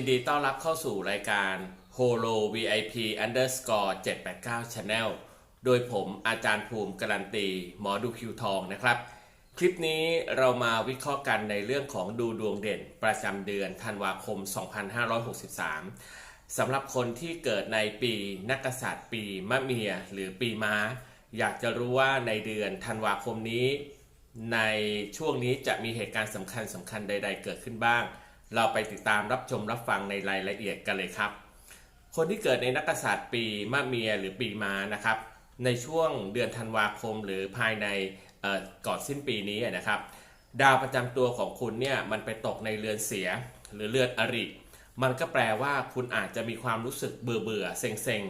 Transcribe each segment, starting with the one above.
นดีต้อนรับเข้าสู่รายการ Holo VIP Underscore 789 Channel โดยผมอาจารย์ภูมิการันตี หมอดูคิวทองนะครับ คลิปนี้เรามาวิเคราะห์กันในเรื่องของดูดวงเด่นประจำเดือนธันวาคม 2563 สำหรับคนที่เกิดในปีนักษัตริย์ปีมะเมียหรือปีม้า อยากจะรู้ว่าในเดือนธันวาคมนี้ ในช่วงนี้จะมีเหตุการณ์สำคัญสำคัญใด ๆ เกิดขึ้นบ้าง เราไปติดตามรับชมรับฟังในรายละเอียดกันเลยครับ คนที่เกิดในนักกษัตริย์ปีมะเมียหรือปีม้านะครับ ในช่วงเดือนธันวาคมหรือภายในก่อนสิ้นปีนี้นะครับ ดาวประจำตัวของคุณเนี่ยมันไปตกในเรือนเสียหรือเรือนอริมันก็แปลว่าคุณอาจจะมีความรู้สึกเบื่อเบื่อเซ็งเซ็ง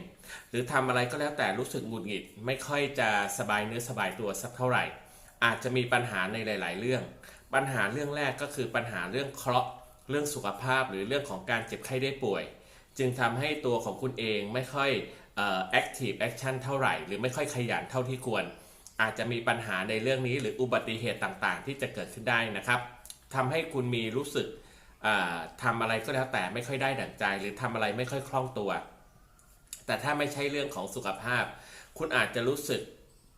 หรือทำอะไรก็แล้วแต่รู้สึกหงุดหงิด ไม่ค่อยจะสบายเนื้อสบายตัวสักเท่าไหร่ อาจจะมีปัญหาในหลาย ๆ เรื่อง ปัญหาเรื่องแรกก็คือปัญหาเรื่องเคราะห์ เรื่องสุขภาพหรือเรื่องของการเจ็บไข้ได้ป่วย จึงทำให้ตัวของคุณเองไม่ค่อยเอ่อ active action เท่าไหร่ หรือไม่ค่อยขยันเท่าที่ควร อาจจะมีปัญหาในเรื่องนี้หรืออุบัติเหตุต่างๆ ที่จะเกิดขึ้นได้นะครับทำให้คุณมีรู้สึกอ่าทำอะไรก็แล้วแต่ไม่ค่อยได้ดั่งใจ หรือทำอะไรไม่ค่อยคล่องตัว แต่ถ้าไม่ใช่เรื่องของสุขภาพ คุณอาจจะรู้สึก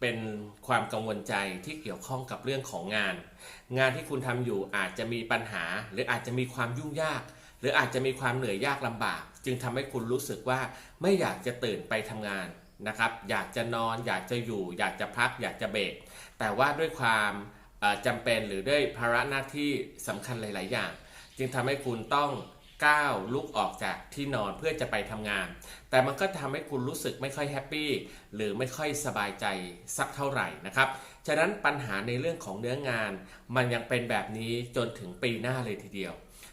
เป็นความกังวลใจที่เกี่ยวข้องกับเรื่องของงาน งานที่คุณทำอยู่อาจจะมีปัญหา หรืออาจจะมีความยุ่งยาก หรืออาจจะมีความเหนื่อยยากลำบาก จึงทำให้คุณรู้สึกว่าไม่อยากจะตื่นไปทำงานนะครับ อยากจะนอน อยากจะอยู่ อยากจะพัก อยากจะเบรกแต่ว่าด้วยความเอ่อจำเป็นหรือด้วยภาระหน้าที่สำคัญหลาย ๆ อย่าง จึงทำให้คุณต้อง ก้าวลุกออกจากที่นอนเพื่อจะไปทำงาน แต่มันก็ทำให้คุณรู้สึกไม่ค่อยแฮปปี้หรือไม่ค่อยสบายใจสักเท่าไหร่นะครับ ฉะนั้นปัญหาในเรื่องของเนื้องาน มันยังเป็นแบบนี้จนถึงปีหน้าเลยทีเดียว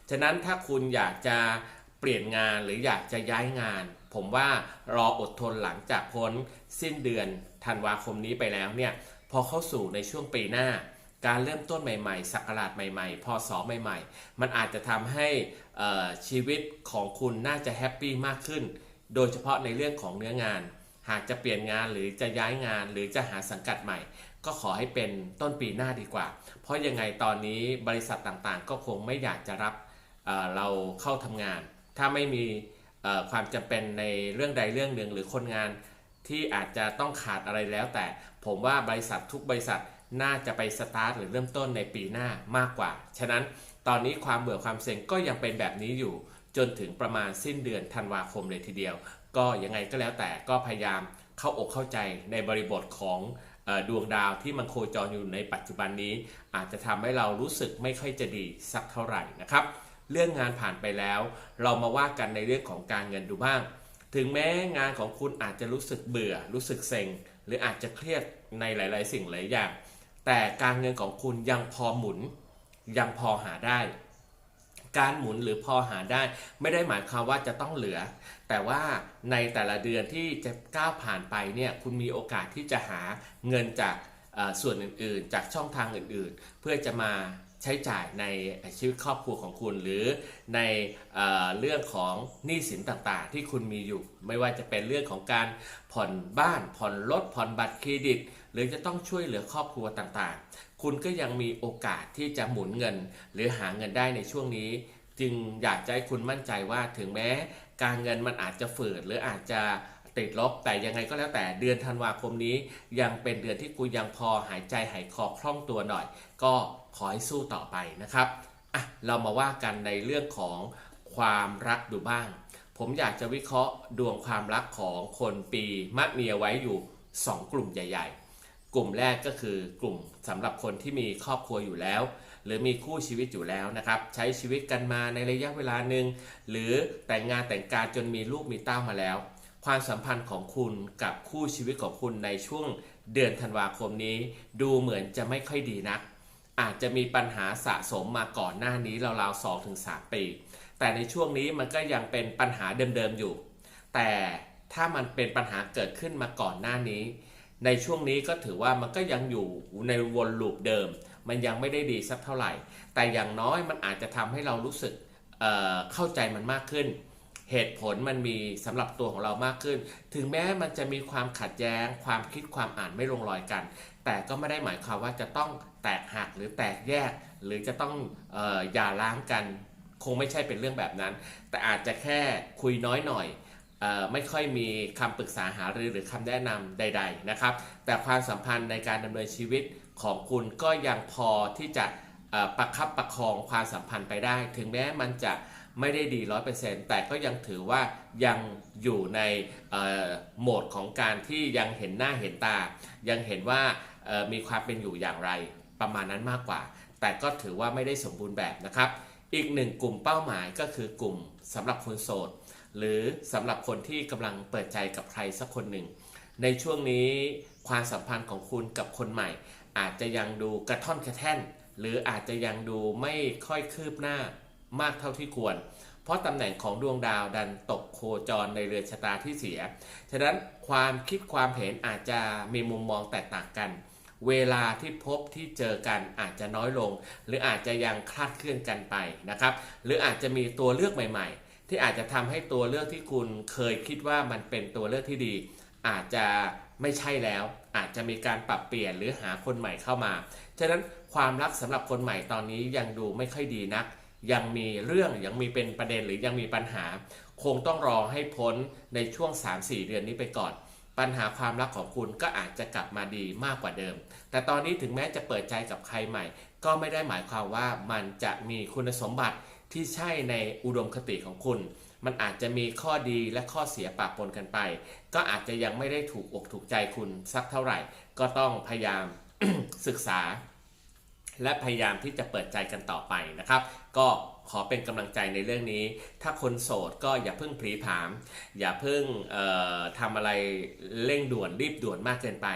ฉะนั้นถ้าคุณอยากจะเปลี่ยนงานหรืออยากจะย้ายงาน ผมว่ารออดทนหลังจากพ้นสิ้นเดือนธันวาคมนี้ไปแล้วเนี่ยพอเข้าสู่ในช่วงปีหน้า การเริ่มต้นใหม่ๆสักราชใหม่ๆพศใหม่ ๆ มันอาจจะทำให้ชีวิตของคุณน่าจะแฮปปี้มากขึ้น โดยเฉพาะในเรื่องของเนื้องาน หากจะเปลี่ยนงานหรือจะย้ายงานหรือจะหาสังกัดใหม่ ก็ขอให้เป็นต้นปีหน้าดีกว่า เพราะยังไงตอนนี้บริษัทต่างๆ ก็คงไม่อยากจะรับเเราเข้าทำงาน ถ้าไม่มีความจำเป็นในเรื่องใดเรื่องหนึ่งหรือคนงานที่อาจจะต้องขาดอะไรแล้วแต่ผมว่าบริษัททุกบริษัท น่าจะไปสตาร์ทหรือเริ่มต้นในปีหน้ามากกว่า ฉะนั้นตอนนี้ความเบื่อความเซ็งก็ยังเป็นแบบนี้อยู่ จนถึงประมาณสิ้นเดือนธันวาคมเลยทีเดียว ก็ยังไงก็แล้วแต่ก็พยายามเข้าอกเข้าใจในบริบทของออดวงดาวที่มันโคจรอยู่ในปัจจุบันนี้ อาจจะทำให้เรารู้สึกไม่ค่อยจะดีสักเท่าไหร่นะครับ เรื่องงานผ่านไปแล้ว เรามาว่ากันในเรื่องของการเงินดูบ้าง ถึงแม้งานของคุณอาจจะรู้สึกเบื่อ รู้สึกเซ็ง หรืออาจจะเครียดในหลาย ๆ สิ่งหลายอย่าง แต่การเงินของคุณยังพอหมุน ยังพอหาได้ การหมุนหรือพอหาได้ ไม่ได้หมายความว่าจะต้องเหลือ แต่ว่าในแต่ละเดือนที่จะก้าวผ่านไปเนี่ยคุณมีโอกาสที่จะหาเงินจากส่วนอื่นๆ จากช่องทางอื่นๆ เพื่อจะมา ใช้จ่ายในชีวิตครอบครัวของคุณ หรือในเอเรื่องของหนี้สินต่างๆ ที่คุณมีอยู่ ไม่ว่าจะเป็นเรื่องของการผ่อนบ้าน ผ่อนรถผ่อนบัตรเครดิต หรือจะต้องช่วยเหลือครอบครัวต่างๆ คุณก็ยังมีโอกาสที่จะหมุนเงิน หรือหาเงินได้ในช่วงนี้ จึงอยากจะให้คุณมั่นใจว่าถึงแม้ การเงินมันอาจจะฝืดหรืออาจจะ ติดลบแต่ยังไงก็แล้วแต่เดือนธันวาคมนี้ ยังเป็นเดือนที่คุณยังพอหายใจหายคอคล่องตัวหน่อย ก็ขอให้สู้ต่อไปนะครับอะเรามาว่ากันในเรื่องของความรักดูบ้าง ผมอยากจะวิเคราะห์ดวงความรักของคนปีมะเมียไว้อยู่ 2 กลุ่มใหญ่ ๆ กลุ่มแรกก็คือกลุ่มสำหรับคนที่มีครอบครัวอยู่แล้ว หรือมีคู่ชีวิตอยู่แล้วนะครับ ใช้ชีวิตกันมาในระยะเวลาหนึ่งหรือแต่งงานแต่งการจนมีลูกมีเต้ามาแล้ว ความสัมพันธ์ของคุณกับคู่ชีวิตของคุณในช่วงเดือนธันวาคมนี้ ดูเหมือนจะไม่ค่อยดีนัก อาจจะมีปัญหาสะสมมาก่อนหน้านี้ราวๆ2-3ถึงสปี แต่ในช่วงนี้มันก็ยังเป็นปัญหาเดิมๆอยู่ แต่ถ้ามันเป็นปัญหาเกิดขึ้นมาก่อนหน้านี้ ในช่วงนี้ก็ถือว่ามันก็ยังอยู่ในวนลูปเดิม มันยังไม่ได้ดีสักเท่าไหร่ แต่อย่างน้อยมันอาจจะทำให้เรารู้สึกเเข้าใจมันมากขึ้น เหตุผลมันมีสำหรับตัวของเรามากขึ้น ถึงแม้มันจะมีความขัดแย้ง ความคิดความอ่านไม่ลงรอยกัน แต่ก็ไม่ได้หมายความว่าจะต้องแตกหักหรือแตกแยก หรือจะต้องอย่าล้างกัน คงไม่ใช่เป็นเรื่องแบบนั้น แต่อาจจะแค่คุยน้อยหน่อยออไม่ค่อยมีคำปรึกษาหารือหรือคำแนะนำใด ๆนะครับ แต่ความสัมพันธ์ในการดำเนินชีวิตของคุณก็ยังพอที่จะประคับประคองความสัมพันธ์ไปได้ ถึงแม้มันจะ ไม่ได้ดีร้อยเปอร์เซ็นต์แต่ก็ยังถือว่ายังอยู่ในโหมดของการที่ยังเห็นหน้าเห็นตา ยังเห็นว่ามีความเป็นอยู่อย่างไรประมาณนั้นมากกว่า แต่ก็ถือว่าไม่ได้สมบูรณ์แบบนะครับ อีกหนึ่งกลุ่มเป้าหมายก็คือกลุ่มสำหรับคนโสด หรือสำหรับคนที่กำลังเปิดใจกับใครสักคนหนึ่ง ในช่วงนี้ความสัมพันธ์ของคุณกับคนใหม่ อาจจะยังดูกระท่อนกระแท่น หรืออาจจะยังดูไม่ค่อยคืบหน้า มากเท่าที่ควร เพราะตำแหน่งของดวงดาวดันตกโคจรในเรือนชะตาที่เสีย ฉะนั้นความคิดความเห็นอาจจะมีมุมมองแตกต่างกัน เวลาที่พบที่เจอกันอาจจะน้อยลง หรืออาจจะยังคลาดเคลื่อนกันไปนะครับ หรืออาจจะมีตัวเลือกใหม่ ๆ ที่อาจจะทำให้ตัวเลือกที่คุณเคยคิดว่ามันเป็นตัวเลือกที่ดี อาจจะไม่ใช่แล้ว อาจจะมีการปรับเปลี่ยนหรือหาคนใหม่เข้ามา ฉะนั้นความรักสำหรับคนใหม่ตอนนี้ยังดูไม่ค่อยดีนัก ยังมีเรื่องยังมีเป็นประเด็นหรือยังมีปัญหา คงต้องรอให้พ้นในช่วง 3-4 เดือนนี้ไปก่อน ปัญหาความรักของคุณก็อาจจะกลับมาดีมากกว่าเดิม แต่ตอนนี้ถึงแม้จะเปิดใจกับใครใหม่ ก็ไม่ได้หมายความว่ามันจะมีคุณสมบัติที่ใช่ในอุดมคติของคุณ มันอาจจะมีข้อดีและข้อเสียปะปนกันไป ก็อาจจะยังไม่ได้ถูกอกถูกใจคุณสักเท่าไหร่ ก็ต้องพยายามศึกษา และพยายามที่จะเปิดใจกันต่อไปนะครับ ก็ขอเป็นกำลังใจในเรื่องนี้ ถ้าคนโสดก็อย่าเพิ่งผลีผาม อย่าเพิ่งเอ่อทำอะไรเร่งด่วนรีบด่วนมากเกินไป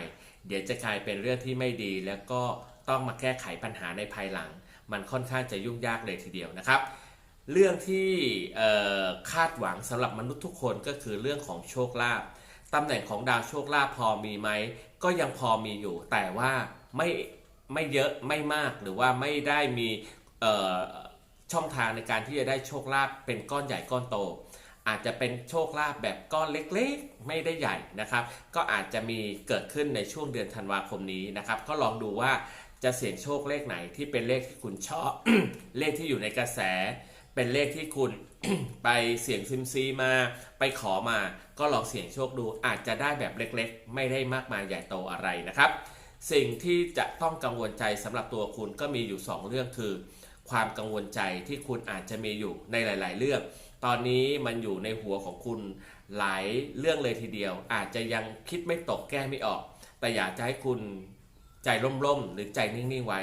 เดี๋ยวจะกลายเป็นเรื่องที่ไม่ดี แล้วก็ต้องมาแก้ไขปัญหาในภายหลัง มันค่อนข้างจะยุ่งยากเลยทีเดียวนะครับ เรื่องที่คาดหวังสำหรับมนุษย์ทุกคนก็คือเรื่องของโชคลาภตำแหน่งของดาวโชคลาภพอมีไหมก็ยังพอมีอยู่ แต่ว่าไม่ ไม่เยอะไม่มากหรือว่าไม่ได้มีช่องทางในการที่จะได้โชคลาภเป็นก้อนใหญ่ก้อนโต อาจจะเป็นโชคลาภแบบก้อนเล็กๆ ไม่ได้ใหญ่นะครับ ก็อาจจะมีเกิดขึ้นในช่วงเดือนธันวาคมนี้นะครับ ก็ลองดูว่าจะเสี่ยงโชคเลขไหนที่เป็นเลขที่คุณชอบ เลขที่อยู่ในกระแส เป็นเลขที่คุณ ไปเสี่ยงซิมซีมา ไปขอมา ก็ลองเสี่ยงโชคดูอาจจะได้แบบเล็กๆ ไม่ได้มากมายใหญ่โตอะไรนะครับ สิ่งที่จะต้องกังวลใจสำหรับตัวคุณก็มีอยู่ 2 เรื่องคือ ความกังวลใจที่คุณอาจจะมีอยู่ในหลาย ๆ เรื่อง ตอนนี้มันอยู่ในหัวของคุณหลายเรื่องเลยทีเดียว อาจจะยังคิดไม่ตกแก้ไม่ออก แต่อยากจะให้คุณใจร่มๆหรือใจนิ่ง ๆ ไว้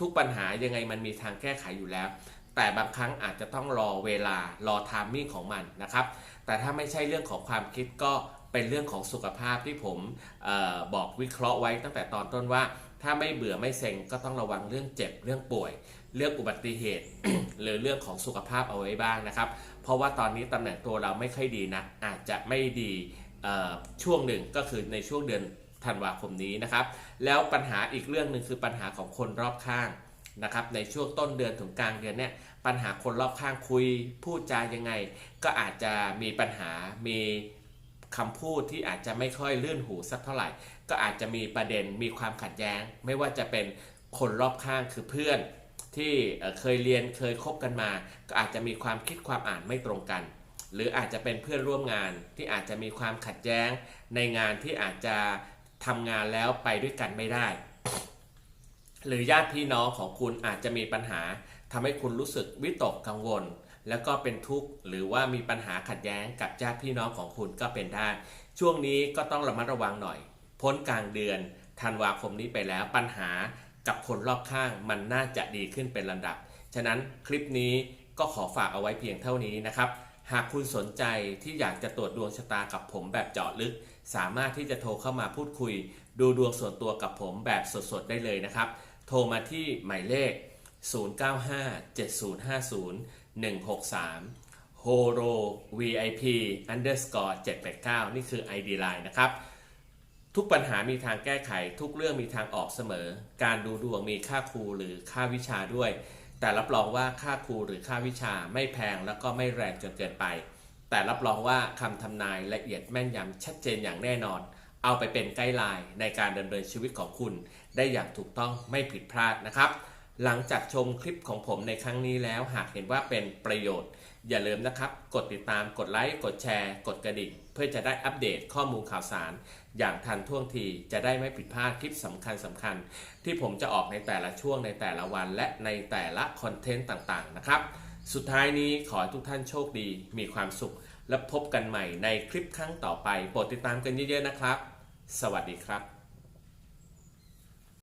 ทุกปัญหายังไงมันมีทางแก้ไขอยู่แล้ว แต่บางครั้งอาจจะต้องรอเวลารอไทามมิ่งของมันนะครับแต่ถ้าไม่ใช่เรื่องของความคิดก็ เป็นเรื่องของสุขภาพที่ผมออบอกวิเคราะห์ไว้ตั้งแต่ตอนต้นว่า ถ้าไม่เบื่อไม่เซ็งก็ต้องระวังเรื่องเจ็บเรื่องป่วย เรื่องอุบัติเหตุ หรือเรื่องของสุขภาพเอาไว้บ้างนะครับ เพราะว่าตอนนี้ตำแหน่งตัวเราไม่ค่อยดีนะอาจจะไม่ดีช่วงหนึ่งก็คือในช่วงเดือนธันวาคมนี้นะครับ แล้วปัญหาอีกเรื่องหนึ่งคือปัญหาของคนรอบข้างนะครับในช่วงต้นเดือนถึงกลางเดือนเนี่ยปัญหาคนรอบข้างคุยพูดจายังไง ก็อาจจะมีปัญหามี คำพูดที่อาจจะไม่ค่อยลื่นหูสักเท่าไหร่ ก็อาจจะมีประเด็นมีความขัดแย้ง ไม่ว่าจะเป็นคนรอบข้างคือเพื่อนที่เอ่อเคยเรียนเคยคบกันมา ก็อาจจะมีความคิดความอ่านไม่ตรงกัน หรืออาจจะเป็นเพื่อนร่วมงานที่อาจจะมีความขัดแย้ง ในงานที่อาจจะทำงานแล้วไปด้วยกันไม่ได้ หรือญาติพี่น้องของคุณอาจจะมีปัญหาทำให้คุณรู้สึกวิตกกังวล แล้วก็เป็นทุกข์หรือว่ามีปัญหาขัดแย้งกับญาติพี่น้องของคุณก็เป็นได้ ช่วงนี้ก็ต้องระมัดระวังหน่อย พ้นกลางเดือนธันวาคมนี้ไปแล้วปัญหากับคนรอบข้างมันน่าจะดีขึ้นเป็นลำดับ ฉะนั้นคลิปนี้ก็ขอฝากเอาไว้เพียงเท่านี้นะครับ หากคุณสนใจที่อยากจะตรวจดวงชะตากับผมแบบเจาะลึก สามารถที่จะโทรเข้ามาพูดคุย ดูดวงส่วนตัวกับผมแบบสดๆได้เลยนะครับ โทรมาที่หมายเลข 163 horo vip underscore 789 นี่คือ ID Line นะครับ ทุกปัญหามีทางแก้ไข ทุกเรื่องมีทางออกเสมอ การดูดวงมีค่าครูหรือค่าวิชาด้วย แต่รับรองว่าค่าครูหรือค่าวิชาไม่แพงแล้วก็ไม่แรงจนเกินไป แต่รับรองว่าคำทำนายละเอียดแม่นยำชัดเจนอย่างแน่นอน เอาไปเป็นไกด์ไลน์ในการดำเนินชีวิตของคุณ ได้อย่างถูกต้องไม่ผิดพลาดนะครับ หลังจากชมคลิปของผมในครั้งนี้แล้วหากเห็นว่าเป็นประโยชน์ อย่าลืมนะครับ กดติดตามกดไลค์กดแชร์ กดกระดิ่ง เพื่อจะได้อัปเดตข้อมูลข่าวสาร อย่างทันท่วงทีจะได้ไม่ผิดพลาดคลิปสำคัญสำคัญ ที่ผมจะออกในแต่ละช่วงในแต่ละวัน และในแต่ละคอนเทนต์ต่างๆนะครับ สุดท้ายนี้ขอให้ทุกท่านโชคดี มีความสุข และพบกันใหม่ในคลิปครั้งต่อไปโปรดติดตามกันเยอะๆนะครับ สวัสดีครับ